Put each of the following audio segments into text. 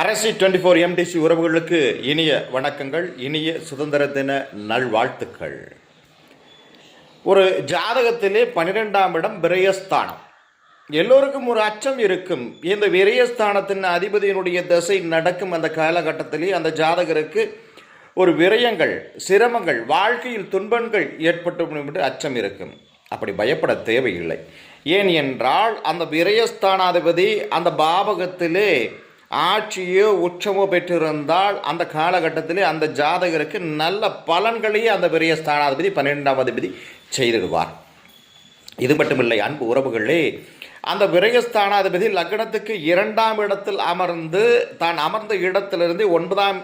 அரசி twenty four MTC உறவுகளுக்கு இனிய வணக்கங்கள் இனிய சுதந்திர தின நல்வாழ்த்துக்கள். ஒரு ஜாதகத்திலே பன்னிரெண்டாம் இடம் விரயஸ்தானம். எல்லோருக்கும் ஒரு அச்சம் இருக்கும். இந்த விரயஸ்தானத்தின் அதிபதியினுடைய திசை நடக்கும் அந்த காலகட்டத்திலே அந்த ஜாதகருக்கு ஒரு விரயங்கள் சிரமங்கள் வாழ்க்கையில் துன்பங்கள் ஏற்பட்டு என்று அச்சம் இருக்கும். அப்படி பயப்பட தேவையில்லை. ஏன் என்றால் அந்த விரயஸ்தானாதிபதி அந்த பாவகத்திலே ஆட்சியோ உச்சமோ பெற்றிருந்தால் அந்த காலகட்டத்திலே அந்த ஜாதகருக்கு நல்ல பலன்களையே அந்த விரயஸ்தானாதிபதி பன்னிரெண்டாம் அதிபதி செய்திடுவார். இது மட்டுமில்லை அன்பு உறவுகளே அந்த விரயஸ்தானாதிபதி லக்னத்துக்கு இரண்டாம் இடத்தில் அமர்ந்து தான் அமர்ந்த இடத்திலிருந்து ஒன்பதாம்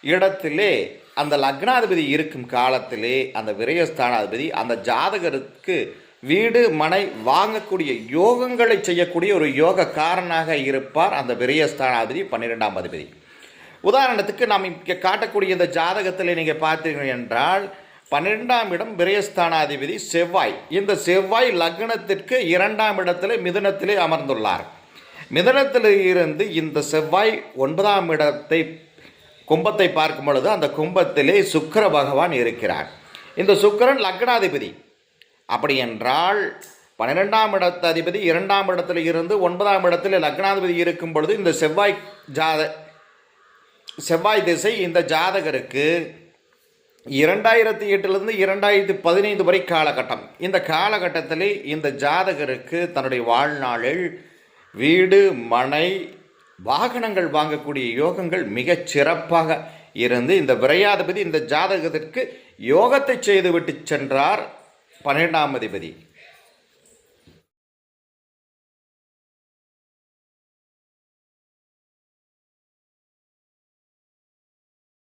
இடத்திலே அந்த லக்னாதிபதி இருக்கும் காலத்திலே அந்த விரயஸ்தானாதிபதி அந்த ஜாதகருக்கு வீடு மனை வாங்கக்கூடிய யோகங்களை செய்யக்கூடிய ஒரு யோக காரனாக இருப்பார் அந்த விரயஸ்தானாதிபதி பன்னிரெண்டாம் அதிபதி. உதாரணத்துக்கு நாம் இங்கே காட்டக்கூடிய இந்த ஜாதகத்தில் நீங்கள் பார்த்தீங்க என்றால் பன்னிரெண்டாம் இடம் விரயஸ்தானாதிபதி செவ்வாய். இந்த செவ்வாய் லக்னத்திற்கு இரண்டாம் இடத்திலே மிதுனத்திலே அமர்ந்துள்ளார். மிதுனத்தில் இருந்து இந்த செவ்வாய் ஒன்பதாம் இடத்தை கும்பத்தை பார்க்கும் பொழுது அந்த கும்பத்திலே சுக்கிர பகவான் இருக்கிறார். இந்த சுக்கிரன் லக்னாதிபதி. அப்படி என்றால் பன்னிரெண்டாம் இடத்து அதிபதி இரண்டாம் இடத்துல இருந்து ஒன்பதாம் இடத்தில் லக்னாதிபதி இருக்கும் பொழுது இந்த செவ்வாய் ஜாத செவ்வாய் திசை இந்த ஜாதகருக்கு இரண்டாயிரத்தி எட்டுலேருந்து இரண்டாயிரத்தி பதினைந்து வரை காலகட்டம். இந்த காலகட்டத்தில் இந்த ஜாதகருக்கு தன்னுடைய வாழ்நாளில் வீடு மனை வாகனங்கள் வாங்கக்கூடிய யோகங்கள் மிகச் சிறப்பாக இருந்து இந்த விரையாதிபதி இந்த ஜாதகத்திற்கு யோகத்தை செய்துவிட்டு சென்றார். பன்னிரெண்டாம் அதிபதி.